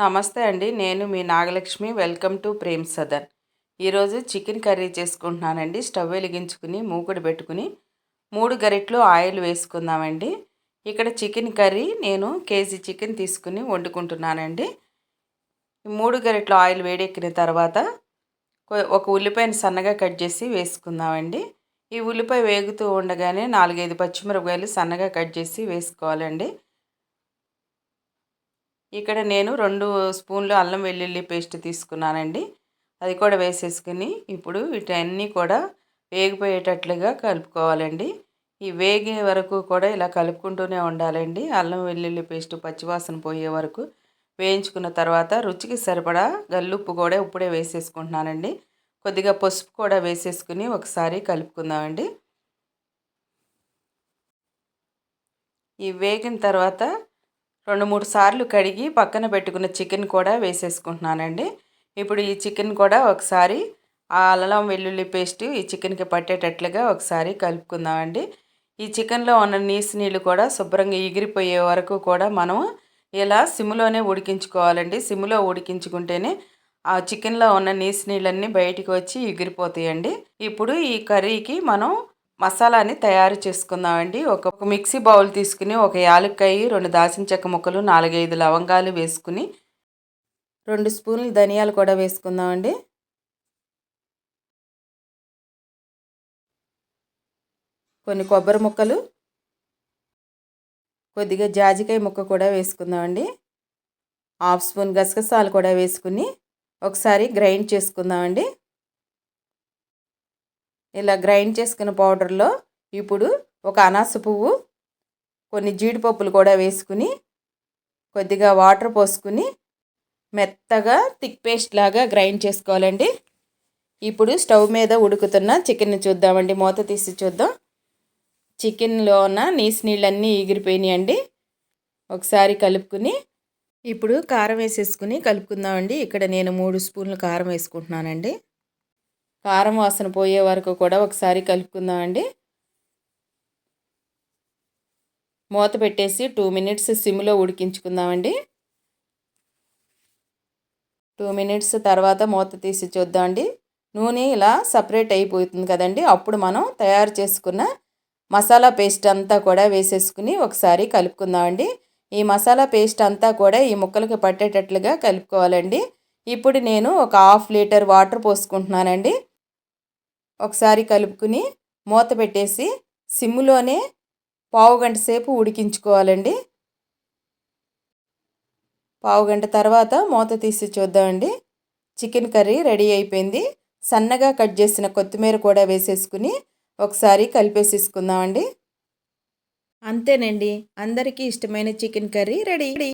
నమస్తే అండి నేను మీ Nagalakshmi. Welcome to Prem Sadan. ఈరోజు చికెన్ కర్రీ చేసుకుంటున్నానండి. స్టవ్ వెలిగించుకుని మూకుడు పెట్టుకుని మూడు గరిట్లు ఆయిల్ వేసుకుందామండి. ఇక్కడ చికెన్ కర్రీ నేను కేజీ చికెన్ తీసుకుని వండుకుంటున్నానండి. మూడు గరిట్లు ఆయిల్ వేడెక్కిన తర్వాత ఒక ఉల్లిపాయను సన్నగా కట్ చేసి వేసుకుందామండి. ఈ ఉల్లిపాయ వేగుతూ ఉండగానే నాలుగైదు పచ్చిమిరపకాయలు సన్నగా కట్ చేసి వేసుకోవాలండి. ఇక్కడ నేను రెండు స్పూన్లు అల్లం వెల్లుల్లి పేస్ట్ తీసుకున్నానండి. అది కూడా వేసేసుకుని ఇప్పుడు వీటన్నీ కూడా వేగిపోయేటట్లుగా కలుపుకోవాలండి. ఈ వేగే వరకు కూడా ఇలా కలుపుకుంటూనే ఉండాలండి. అల్లం వెల్లుల్లి పేస్ట్ పచ్చివాసన పోయే వరకు వేయించుకున్న తర్వాత రుచికి సరిపడా గల్లుప్పు కూడా ఇప్పుడే వేసేసుకుంటున్నానండి. కొద్దిగా పసుపు కూడా వేసేసుకుని ఒకసారి కలుపుకుందామండి. ఈ వేగిన తర్వాత రెండు మూడు సార్లు కడిగి పక్కన పెట్టుకున్న చికెన్ కూడా వేసేసుకుంటున్నానండి. ఇప్పుడు ఈ చికెన్ కూడా ఒకసారి ఆ అల్లం వెల్లుల్లి పేస్ట్ ఈ చికెన్కి పట్టేటట్లుగా ఒకసారి కలుపుకుందామండి. ఈ చికెన్లో ఉన్న నీసు నీళ్ళు కూడా శుభ్రంగా ఎగిరిపోయే వరకు కూడా మనం ఇలా సిమ్లోనే ఉడికించుకోవాలండి. సిమ్లో ఉడికించుకుంటేనే ఆ చికెన్లో ఉన్న నీసు నీళ్ళన్నీ బయటికి వచ్చి ఎగిరిపోతాయండి. ఇప్పుడు ఈ కర్రీకి మనం మసాలాని తయారు చేసుకుందామండి. ఒక మిక్సీ బౌల్ తీసుకుని ఒక యాలక్కాయ రెండు దాచిన చెక్క ముక్కలు నాలుగైదు లవంగాలు వేసుకుని రెండు స్పూన్లు ధనియాలు కూడా వేసుకుందామండి. కొన్ని కొబ్బరి ముక్కలు కొద్దిగా జాజికాయ ముక్క కూడా వేసుకుందామండి. హాఫ్ స్పూన్ గసగసాలు కూడా వేసుకుని ఒకసారి గ్రైండ్ చేసుకుందామండి. ఇలా గ్రైండ్ చేసుకున్న పౌడర్లో ఇప్పుడు ఒక అనాస పువ్వు కొన్ని జీడిపప్పులు కూడా వేసుకుని కొద్దిగా వాటర్ పోసుకుని మెత్తగా థిక్ పేస్ట్ లాగా గ్రైండ్ చేసుకోవాలండి. ఇప్పుడు స్టవ్ మీద ఉడుకుతున్న చికెన్ చూద్దామండి. మూత తీసి చూద్దాం. చికెన్లో ఉన్న నీసు నీళ్ళన్నీ ఎగిరిపోయినాయండి ఒకసారి కలుపుకుని ఇప్పుడు కారం వేసేసుకుని కలుపుకుందామండి. ఇక్కడ నేను మూడు స్పూన్లు కారం వేసుకుంటున్నానండి. కారం వాసన పోయే వరకు కూడా ఒకసారి కలుపుకుందామండి. మూత పెట్టేసి టూ మినిట్స్ సిమ్లో ఉడికించుకుందామండి. టూ మినిట్స్ తర్వాత మూత తీసి చూద్దామండి. నూనె ఇలా సపరేట్ అయిపోతుంది కదండి. అప్పుడు మనం తయారు చేసుకున్న మసాలా పేస్ట్ అంతా కూడా వేసేసుకుని ఒకసారి కలుపుకుందామండి. ఈ మసాలా పేస్ట్ అంతా కూడా ఈ ముక్కలకి పట్టేటట్లుగా కలుపుకోవాలండి. ఇప్పుడు నేను ఒక హాఫ్ లీటర్ వాటర్ పోసుకుంటున్నానండి. ఒకసారి కలుపుకుని మూత పెట్టేసి సిమ్లోనే పావు గంట సేపు ఉడికించుకోవాలండి. పావు గంట తర్వాత మూత తీసి చూద్దామండి. చికెన్ కర్రీ రెడీ అయిపోయింది. సన్నగా కట్ చేసిన కొత్తిమీర కూడా వేసేసుకుని ఒకసారి కలిపేసేసుకుందామండి. అంతేనండి. అందరికీ ఇష్టమైన చికెన్ కర్రీ రెడీ.